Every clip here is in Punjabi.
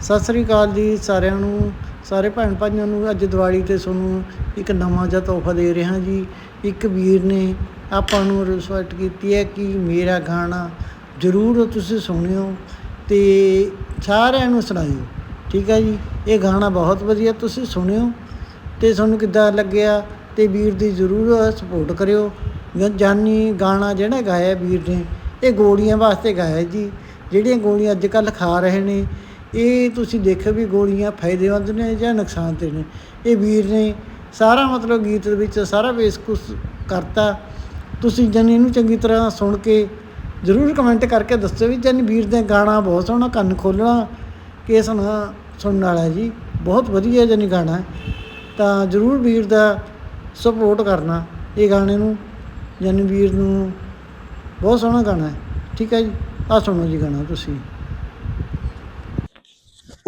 ਸਤਿ ਸ੍ਰੀ ਅਕਾਲ ਜੀ ਸਾਰਿਆਂ ਨੂੰ, ਸਾਰੇ ਭੈਣ ਭਾਈਆਂ ਨੂੰ, ਅੱਜ ਦੀਵਾਲੀ ਤੇ ਤੁਹਾਨੂੰ ਇੱਕ ਨਵਾਂ ਜਿਹਾ ਤੋਹਫਾ ਦੇ ਰਿਹਾ ਜੀ। ਇੱਕ ਵੀਰ ਨੇ ਆਪਾਂ ਨੂੰ ਰਿਕਵੈਸਟ ਕੀਤੀ ਹੈ ਕਿ ਮੇਰਾ ਗਾਣਾ ਜ਼ਰੂਰ ਤੁਸੀਂ ਸੁਣਿਓ ਤੇ ਸਾਰਿਆਂ ਨੂੰ ਸੁਣਾਇਓ, ਠੀਕ ਹੈ ਜੀ? ਇਹ ਗਾਣਾ ਬਹੁਤ ਵਧੀਆ ਤੁਸੀਂ ਸੁਣਿਓ ਤੇ ਤੁਹਾਨੂੰ ਕਿੱਦਾਂ ਲੱਗਿਆ ਤੇ ਵੀਰ ਦੀ ਜ਼ਰੂਰ ਸਪੋਰਟ ਕਰਿਓ। ਜਾਨੀ ਗਾਣਾ ਜਿਹੜਾ ਗਾਇਆ ਵੀਰ ਨੇ, ਇਹ ਗੋਲੀਆਂ ਵਾਸਤੇ ਗਾਇਆ ਜੀ, ਜਿਹੜੀਆਂ ਗੋਲੀਆਂ ਅੱਜ ਕੱਲ੍ਹ ਖਾ ਰਹੇ ਨੇ। ਇਹ ਤੁਸੀਂ ਦੇਖੋ ਵੀ ਗੋਲੀਆਂ ਫਾਇਦੇਮੰਦ ਨੇ ਜਾਂ ਨੁਕਸਾਨ ਤੇ ਨੇ। ਇਹ ਵੀਰ ਨੇ ਸਾਰਾ ਮਤਲਬ ਗੀਤ ਦੇ ਵਿੱਚ ਸਾਰਾ ਬੇਸਕੁਸ ਕਰਤਾ। ਤੁਸੀਂ ਜਨ ਇਹਨੂੰ ਚੰਗੀ ਤਰ੍ਹਾਂ ਸੁਣ ਕੇ ਜ਼ਰੂਰ ਕਮੈਂਟ ਕਰਕੇ ਦੱਸੋ ਵੀ ਜਨ ਵੀਰ ਦਾ ਗਾਣਾ ਬਹੁਤ ਸੋਹਣਾ, ਕੰਨ ਖੋਲਣਾ ਕਿ ਸੁਣਾ ਸੁਣਨ ਵਾਲਾ ਜੀ। ਬਹੁਤ ਵਧੀਆ ਜਨ ਗਾਣਾ। ਤਾਂ ਜ਼ਰੂਰ ਵੀਰ ਦਾ ਸਪੋਰਟ ਕਰਨਾ ਇਹ ਗਾਣੇ ਨੂੰ। ਜਨ ਵੀਰ ਨੂੰ ਬਹੁਤ ਸੋਹਣਾ ਗਾਣਾ ਹੈ। ਠੀਕ ਹੈ ਜੀ? ਆ ਸੁਣੋ ਜੀ ਗਾਣਾ ਤੁਸੀਂ।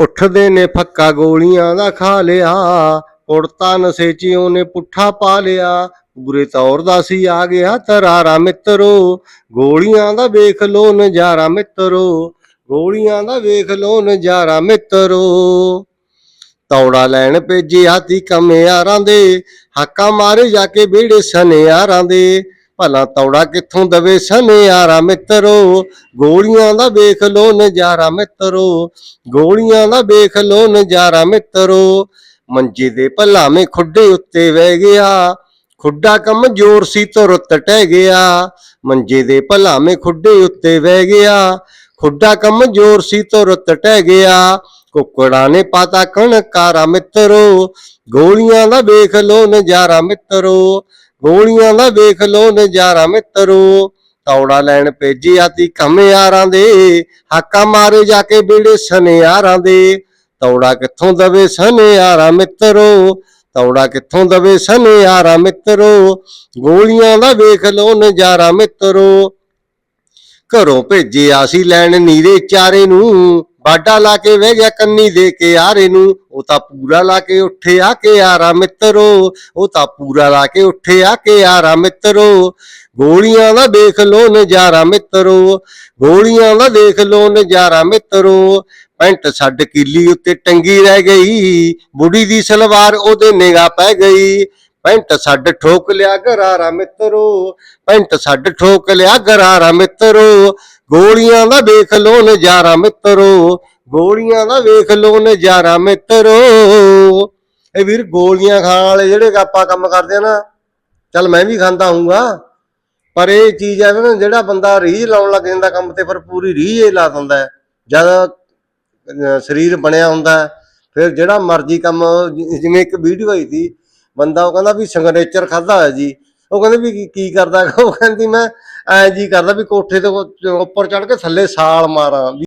ਉੱਠਦੇ ਨੇ ਫੱਕਾ ਗੋਲੀਆਂ ਦਾ ਖਾ ਲਿਆ। ਉੜਤਾ ਨਸ਼ੇ ਚ ਉਹਨੇ ਪੁੱਠਾ ਪਾ ਲਿਆ। ਪੂਰੇ ਤੌਰ ਦਾ ਸੀ ਆ ਗਿਆ ਤਰਾਰਾ ਮਿੱਤਰੋ। ਗੋਲੀਆਂ ਦਾ ਵੇਖ ਲੋ ਨਜ਼ਾਰਾ ਮਿੱਤਰੋ। ਗੋਲੀਆਂ ਦਾ ਵੇਖ ਲੋ ਨਜ਼ਾਰਾ ਮਿੱਤਰੋ। ਤੌੜਾ ਲੈਣ ਭੇਜੇ ਹਾਥੀ ਕਮਿਆਰਾਂ ਦੇ। ਹਾਕਾਂ ਮਾਰੇ ਜਾ ਕੇ ਬੇੜੇ ਸਨਿਆਰਾਂ ਦੇ। ਭਲਾ ਤੌੜਾ ਕਿੱਥੋਂ ਦਵੇ ਸਨਿਆਰਾ ਮਿੱਤਰੋ? ਗੋਲੀਆਂ ਦਾ ਵੇਖ ਲੋ ਨਜ਼ਾਰਾ ਮਿੱਤਰੋ। ਗੋਲੀਆਂ ਦਾ ਵੇਖ ਲੋ ਨਜ਼ਾਰਾ ਮਿੱਤਰੋ। ਮੰਜੇ ਦੇ ਭਲਾਵੇਂ ਖੁੱਡੇ ਉੱਤੇ ਵਹਿ ਗਿਆ। ਖੁੱਡਾ ਕਮਜ਼ੋਰ ਸੀ ਤੋਂ ਰੁੱਤ ਟਹਿ ਗਿਆ। ਮੰਜੇ ਦੇ ਭਲਾਵੇਂ ਖੁੱਡੇ ਉੱਤੇ ਵਹਿ ਗਿਆ। ਖੁੱਡਾ ਕੰਮ ਜ਼ੋਰ ਸੀ ਤੋਂ ਰੁੱਤ ਟਹਿ ਗਿਆ। ਕੁੱਕੜਾਂ ਨੇ ਪਾਤਾ ਕਣਕਾਰਾ ਮਿੱਤਰੋ। ਗੋਲੀਆਂ ਦਾ ਵੇਖ ਲੋ ਨਜ਼ਾਰਾ ਮਿੱਤਰੋ। ਗੋਲੀਆਂ ਦਾ ਵੇਖ ਲੋ ਨਜ਼ਾਰਾ ਮਿੱਤਰੋ। ਤੌੜਾ ਲੈਣ ਭੇਜੀ ਆਤੀ ਕਮਿਆਰਾਂ ਦੇ। ਹਾਕਾਂ ਮਾਰੇ ਜਾ ਕੇ ਬੇੜੇ ਸਨਿਆਰਾਂ ਦੇ। ਤੌੜਾ ਕਿੱਥੋਂ ਦਵੇ ਸਨਿਆਰਾ ਮਿੱਤਰੋ? ਤੌੜਾ ਕਿੱਥੋਂ ਦਵੇ ਸਨਿਆਰਾ ਮਿੱਤਰੋ? ਗੋਲੀਆਂ ਦਾ ਵੇਖ ਲੋ ਨਜ਼ਾਰਾ ਮਿੱਤਰੋ। ਘਰੋਂ ਭੇਜਿਆ ਸੀ ਲੈਣ ਨੀਰੇ ਚਾਰੇ ਨੂੰ। ਬਾਡਾ ਲਾ ਕੇ ਵਹਿ ਗਿਆ ਕੰਨੀ ਦੇ ਕੇ ਆਰੇ ਨੂੰ, ਉਹ ਤਾਂ ਪੂਰਾ ਲਾ ਕੇ ਉੱਠੇ ਆ ਕੇ ਆਰਾ ਮਿੱਤਰੋ, ਉਹ ਤਾਂ ਪੂਰਾ ਲਾ ਕੇ ਉੱਠਿਆ ਕੇ ਆਰਾ ਮਿੱਤਰੋ। ਗੋਲੀਆਂ ਦਾ ਦੇਖ ਲੋ ਨਜ਼ਾਰਾ ਮਿੱਤਰੋ, ਗੋਲੀਆਂ ਦਾ ਦੇਖ ਲੋ ਨਜ਼ਾਰਾ ਮਿੱਤਰੋ। ਪੈਂਟ ਛੱਡ ਕੀਲੀ ਉੱਤੇ ਟੰਗੀ ਰਹਿ ਗਈ, ਬੁੜੀ ਦੀ ਸਲਵਾਰ ਉਹਦੇ ਨਿਗਾਹ ਪੈ ਗਈ। ਪੈਂਟ ਛੱਡ ਠੋਕ ਲਿਆ ਗਰਾਰਾ ਮਿੱਤਰੋ, ਪੈਂਟ ਛੱਡ ਠੋਕ ਲਿਆ ਗਰਾਰਾ ਮਿੱਤਰੋ। ਗੋਲੀਆਂ ਦਾ ਵੇਖ ਲੋ ਨਜ਼ਾਰਾ ਮਿੱਤਰੋ, ਗੋਲੀਆਂ ਦਾ ਵੇਖ ਲੋ ਨਜ਼ਾਰਾ ਮਿੱਤਰੋ। ਇਹ ਵੀਰ ਗੋਲੀਆਂ ਖਾਣ ਵਾਲੇ ਜਿਹੜੇ ਆਪਾਂ ਕੰਮ ਕਰਦੇ ਆ ਨਾ, ਚੱਲ ਮੈਂ ਵੀ ਖਾਂਦਾ ਹੂੰਗਾ ਪਰ ਇਹ ਚੀਜ਼ ਹੈ ਨਾ, ਜਿਹੜਾ ਬੰਦਾ ਰੀਝ ਲਾਉਣ ਲੱਗ ਜਾਂਦਾ ਕੰਮ ਤੇ, ਫਿਰ ਪੂਰੀ ਰੀਝ ਹੀ ਲਾ ਦਿੰਦਾ ਹੈ। ਜਦ ਸਰੀਰ ਬਣਿਆ ਹੁੰਦਾ ਫਿਰ ਜਿਹੜਾ ਮਰਜ਼ੀ ਕੰਮ, ਜਿਵੇਂ ਇੱਕ ਵੀਡੀਓ ਆਈ ਸੀ, ਬੰਦਾ ਉਹ ਕਹਿੰਦਾ ਵੀ ਸਿਗਨੇਚਰ ਖਾਦਾ ਹੋਇਆ ਜੀ। ਉਹ ਕਹਿੰਦੇ ਵੀ ਕੀ- ਕੀ ਕਰਦਾ ਉਹ ਕਹਿੰਦੀ ਮੈਂ ਐ ਜੀ ਕਰਦਾ ਵੀ ਕੋਠੇ ਤੋਂ ਉੱਪਰ ਚੜ ਕੇ ਥੱਲੇ ਛਾਲ ਮਾਰਾਂ। ਵੀ